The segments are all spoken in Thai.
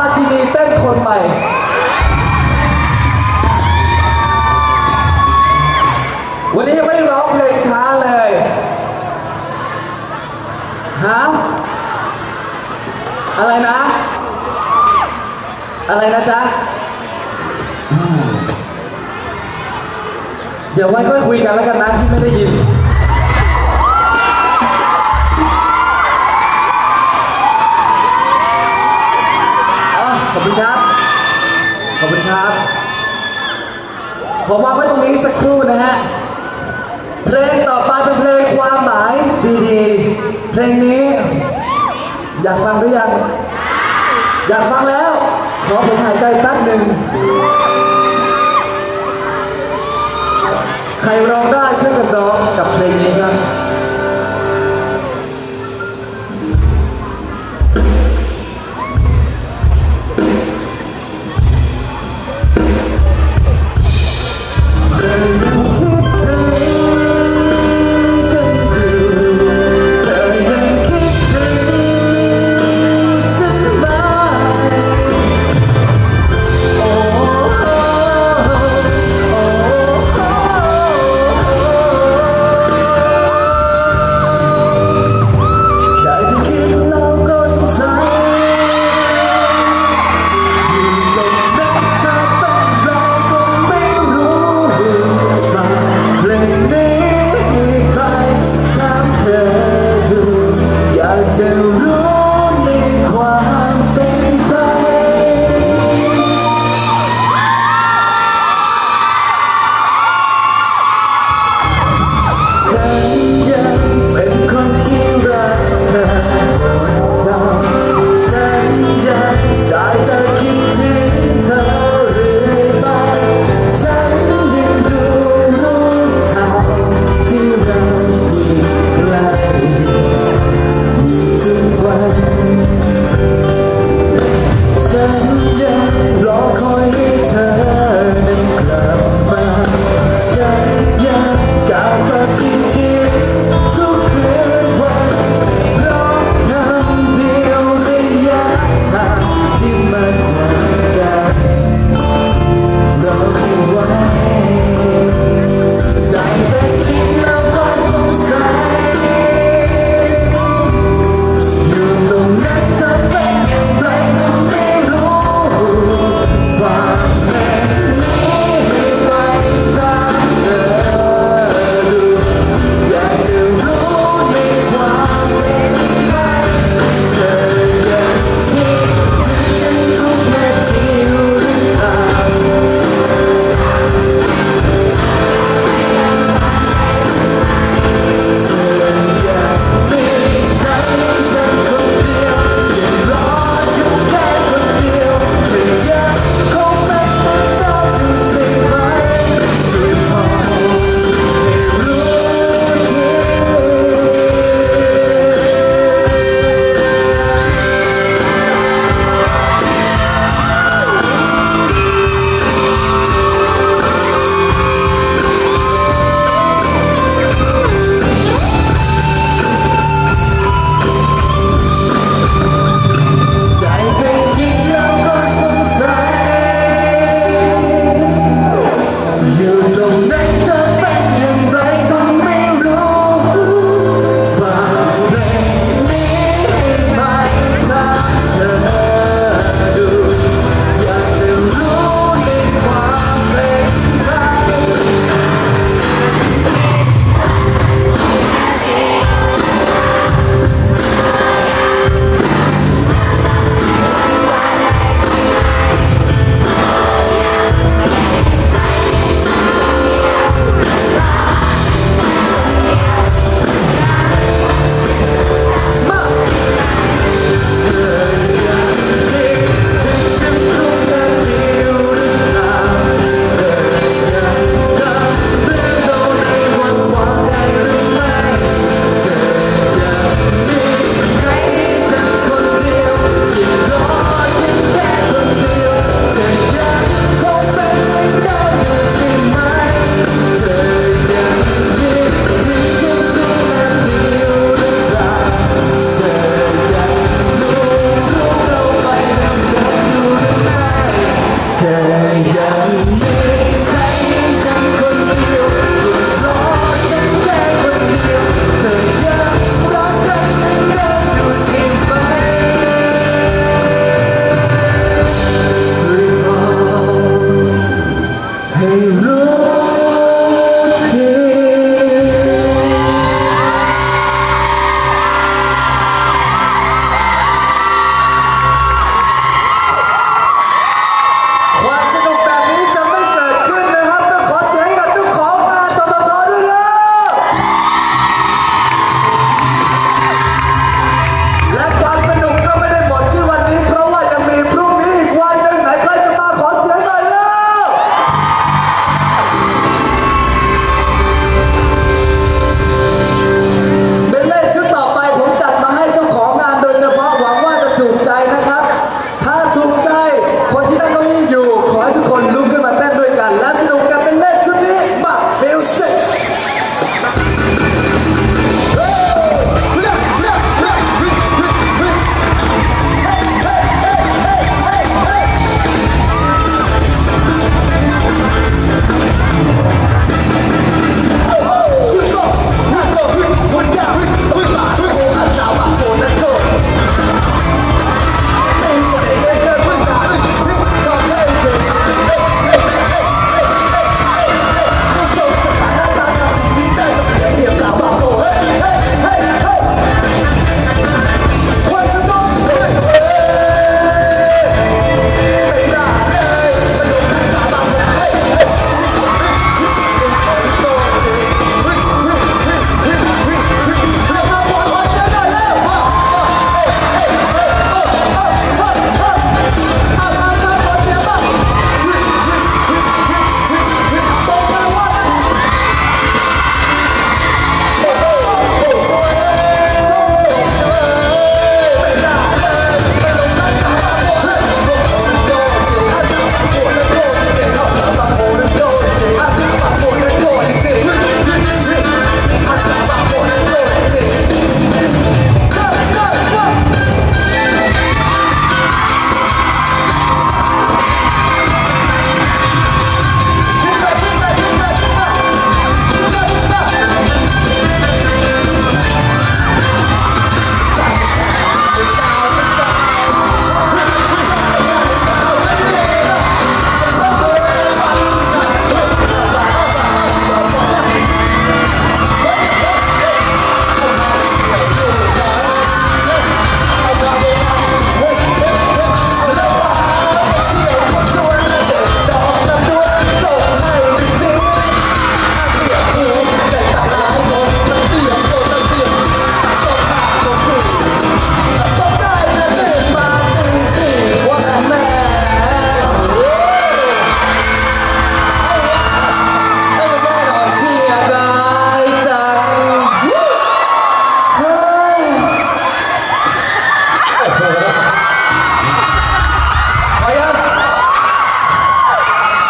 ราชินีเต้นคนใหม่ วันนี้ยังไม่ร้องเพลงช้าเลยฮะอะไรนะ อะไรนะจ๊ะ เดี๋ยวไว้ค่อยคุยกันแล้วกันนะที่ไม่ได้ยิน ขอบคุณครับ ขอบคุณครับ ขอวางไว้ตรงนี้สักครู่นะฮะ เพลงต่อไปเป็นเพลงความหมายดีๆ เพลงนี้ อยากฟังหรือยัง อยากฟังแล้ว ขอผมหายใจแป๊บหนึ่ง ใครร้องได้ช่วยกันร้องกับเพลงนี้ครับ เ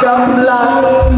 กำลัง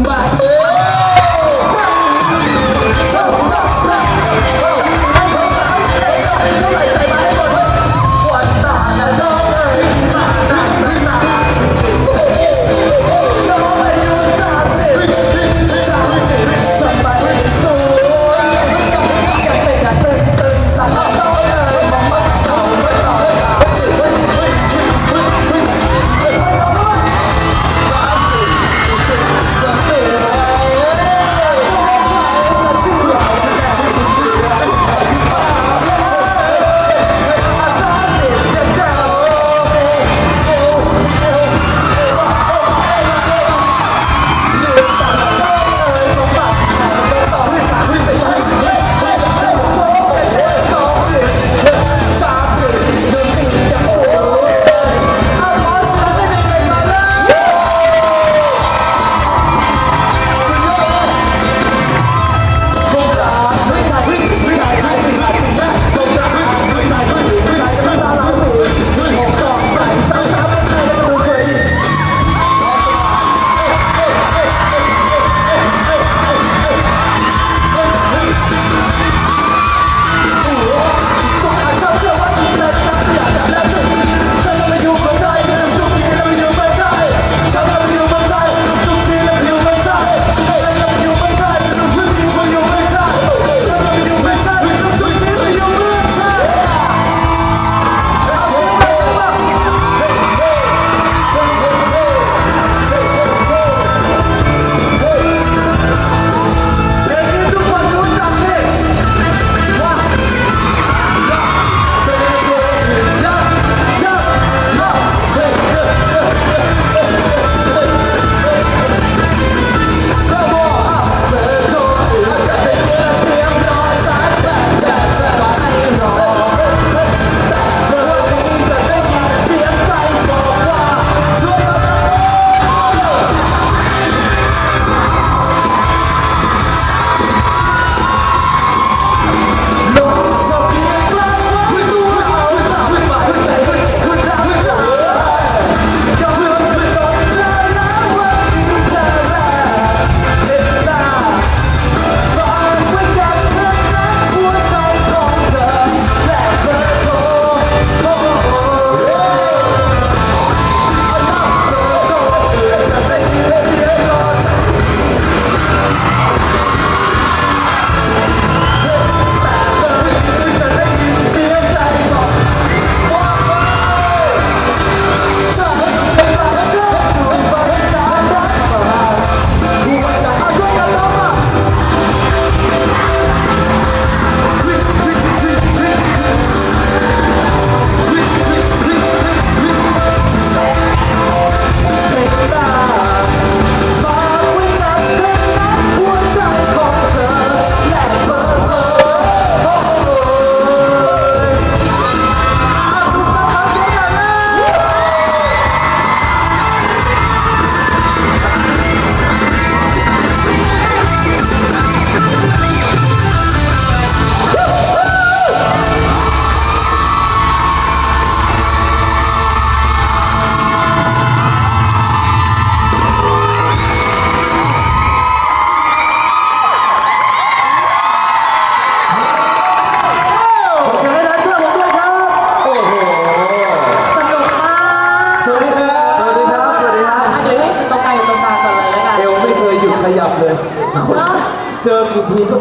เจอกี่ทีก็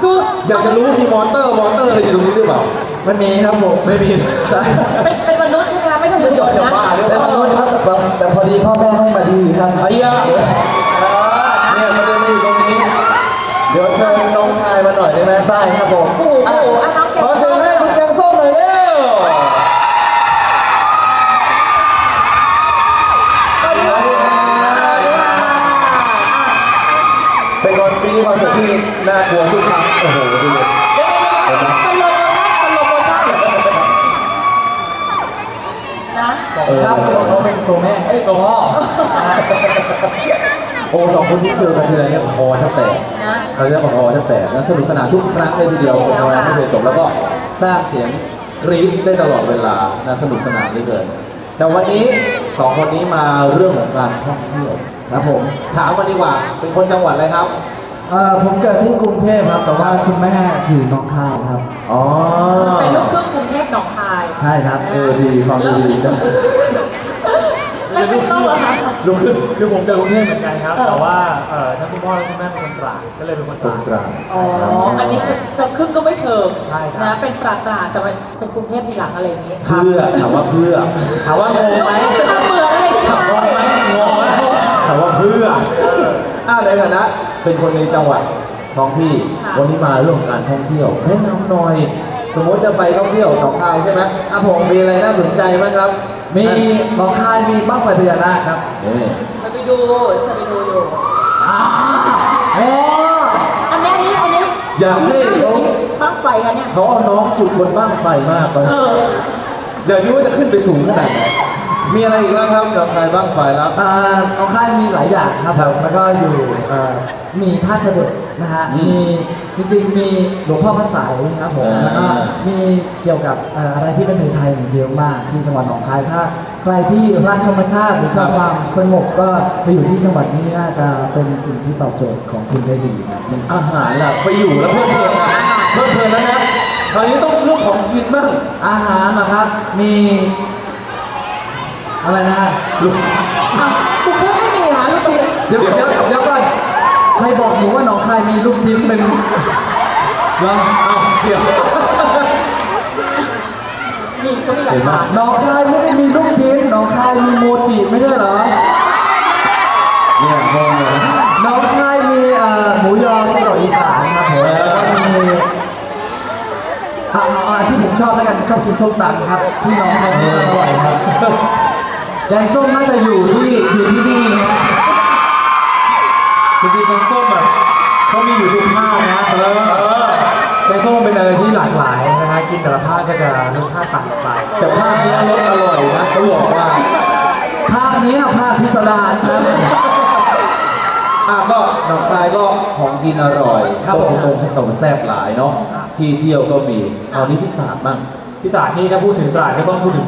คืออยากจะรู้มีมอเตอร์มอเตอร์อะไรอยู่ตรงนี้หรือเปล่ามันมีครับผมไม่มีเป็นเป็นมนุษย์ใช่ไหมไม่ใช่หุ่นยนต์จะนะบ้าหรือเปแต่ล่ามนุษย์ครับแต่แต่พอดีพ่อแม่ให้มาดีครับไอ้ยาเนี่ยประเด็นมันอยู่ตรงนี้ เดี๋ยวเชิญน้องชายมาหน่อยได้ไหมได้ครับผมโอ้โห อนเสิร์ตที่น่ากลัวทุกครั้งโอ้โหดูเลยเดี๋ยวเดี๋ยวเดี๋ยวเป็นลโมชั่นเป็นโลโมชั่นนะครับเขาเป็นตัวแม่เอ้ยตัวพ่อโอ้สองคนที่เจอกันทีไรเนี่ยคอแทบแตกนะเขาเรียกว่าคอแทบแตกแล้วสนุกสนานทุกครั้งเลยทีเดียวใช่แล้วทำงาไม่เคยจบแล้วก็สร้างเสียงกรี๊ดได้ตลอดเวลานะสนุกสนานเหลือเกิน แต่วันนี้สองคนนี้มาเรื่องของการท่องเที่ยวครับผม ถามมาดีกว่า เป็นคนจังหวัดอะไรครับ เอ่อผมเกิดที่กรุงเทพครับ แต่ว่าคุณแม่อยู่หนองคายครับ อ๋อ เป็นลูกครึ่งกรุงเทพหนองคายใช่ครับ เออดีฟังดูดีจังแล้วเป็นเข้าเหรอคะลูกครึ่งคือผมเกิดกรุงเทพเหมือนกันครับเออแต่ว่าเอ่อทั้งคุณพ่อและคุณแม่เป็นคนตราดก็เลยเป็นคนคนตตราดราดอ๋อ อันนี้จะจะครึ่งก็ไม่เชิงใช่ครับ นะ เป็นตราดตราดแต่มันเป็นกรุงเทพทีหลังอะไรอย่างนี้ เพื่อถามว่าเพื่อถามว่างงไหมเหมือนอะไรใช่งงไหมงงไหมถามว่าเพื่ออ้าวในฐานะ เป็นคนในจังหวัดท้องที่วันนี้มาเรื่องของการท่องเที่ยวแนะนำหน่อย สมมติจะไปท่องเที่ยวหนองคายใช่ไหมครับผมมีอะไรน่าสนใจไหมครับ มีหนองคายมีบ้างไฟพญานาคครับนี่เคยไปดูเคยไปดูอยู่โอ้อันนี้อันนี้อันนี้อยากให้เขาบ้างไฟกันเนี่ยเขาเอาน้องจุดบนบ้างไฟมากเลยเออเดี๋ยวคิดว่าจะขึ้นไปสูงขนาดไหน มีอะไรอีกบ้างครับหนองคายบ้างไฟแล้วอ่าหนองคายมีหลายอย่างครับผมแล้วก็อยู่เอ่อมีท่าเสด็จนะฮะอืมมีจริงๆมีหลวงพ่อพระสายครับผมอ่า แล้วก็มีเกี่ยวกับเอ่ออะไรที่เป็นไทยๆเยอะมากที่จังหวัดหนองคายถ้าใครที่รักธรรมชาติหรือชอบความสงบก็ไปอยู่ที่จังหวัดนี้น่าจะเป็นสิ่งที่ตอบโจทย์ของคุณได้ดีครับอาหารล่ะไปอยู่แล้วเพื่อนเพลินนะเพื่อนเพลินแล้วนะคราวนี้ต้องเรื่องของกินบ้าง อาหารนะครับมี อะไรนะฮะลูกชิ้นอะกรุงเทพไม่มีเหรอลูกชิ้นเดี๋ยวเดี๋ยวเดี๋ยวก่อนใครบอกหนูว่าหนองคายมีลูกชิ้นเป็นเหรออ้าวเดี๋ยวนี่ก็มีหลักฐานหนองคายไม่ได้มีลูกชิ้นหนองคายมีโมจิไม่ใช่เหรอเนี่ยงงเลยหนองคายมีเอ่อหมูยอไส้กรอกอีสานครับผมแล้วก็มีอะเอาเอาที่ผมชอบแล้วกันชอบกินส้มตำครับที่หนองคายส้มตำอร่อยครับ แกงส้มน่าจะอยู่ที่อยู่ที่นี่ครับจริงๆแกงส้มแบบเขามีอยู่ทุกภาคนะเออแกงส้มเป็นอะไรที่หลากหลายนะฮะกินแต่ละภาคก็จะรสชาติต่างกันไป แต่ภาพนี้รสอร่อยนะเขาบอกว่าภาคนี้อะภาคพิสดารครับอะก็หนองคายก็ของกินอร่อยครับผม ตรงๆตรงแซ่บหลายเนาะที่เที่ยวก็มีคราวนี้ที่ตราดบ้าง ที่ตราดนี่ถ้าพูดถึงตราดก็ต้องพูดถึง